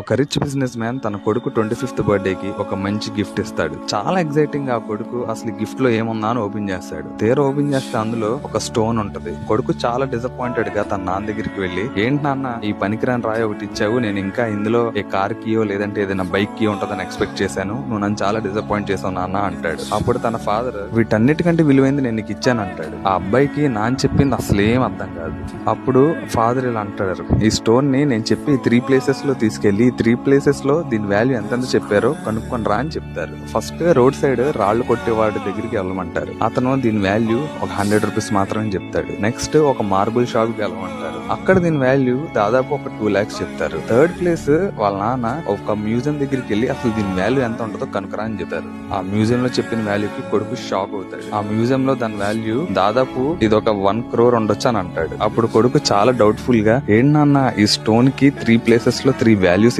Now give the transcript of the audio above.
ఒక rich business man తన కొడుకు ట్వంటీ ఫిఫ్త్ బర్త్డేకి ఒక మంచి గిఫ్ట్ ఇస్తాడు. చాలా ఎక్సైటింగ్ ఆ కొడుకు అసలు గిఫ్ట్లో ఏముందా అని ఓపెన్ చేస్తాడు. తీర ఓపెన్ చేస్తే అందులో ఒక స్టోన్ ఉంటది. కొడుకు చాలా డిసప్పాయింటెడ్గా తన నాన్న దగ్గరికి వెళ్ళి ఏంటి నాన్న ఈ పనికిరాని రాయి ఒకటి ఇచ్చావు. నేను ఇంకా ఇందులో ఏ కార్ కియో లేదంటే ఏదైనా బైక్ కియో ఉంటుందని ఎక్స్పెక్ట్ చేశాను. నువ్వు నన్ను చాలా డిసప్పాయింట్ చేసావు నాన్న అంటాడు. అప్పుడు తన ఫాదర్ వీటన్నిటికంటే విలువైంది నేను నీకు ఇచ్చాను అంటాడు. ఆ అబ్బాయికి నాన్న చెప్పింది అసలు ఏం అర్థం కాదు. అప్పుడు ఫాదర్ ఇలా అంటాడు. ఈ స్టోన్ని నేను చెప్పి త్రీ ప్లేసెస్లో తీసుకెళ్ళి ఈ త్రీ ప్లేసెస్లో దీని వాల్యూ ఎంతెంత చెప్పారో కనుక్కొని రా అని చెప్తారు. ఫస్ట్ రోడ్ సైడ్ రాళ్ళు కొట్టేవాడి దగ్గరికి వెళ్ళమంటారు. అతను దీని వాల్యూ ఒక హండ్రెడ్ రూపీస్ మాత్రమే చెప్తాడు. నెక్స్ట్ ఒక మార్బుల్ షాప్కి వెళ్ళమంటారు. అక్కడ దీని వాల్యూ దాదాపు ఒక టూ లాక్స్ చెప్తారు. థర్డ్ ప్లేస్ వాళ్ళ నాన్న ఒక మ్యూజియం దగ్గరికి వెళ్ళి అసలు దీని వాల్యూ ఎంత ఉంటుందో కనుకరా అని చెప్తారు. ఆ మ్యూజియం లో చెప్పిన వాల్యూకి కొడుకు షాక్ అవుతాడు. ఆ మ్యూజియం లో దాని వాల్యూ దాదాపు ఇది ఒక వన్ క్రోర్ ఉండొచ్చు అని అంటాడు. అప్పుడు కొడుకు చాలా డౌట్ఫుల్గా ఏంటన్నా నాన్న ఈ స్టోన్కి త్రీ ప్లేసెస్లో త్రీ వాల్యూస్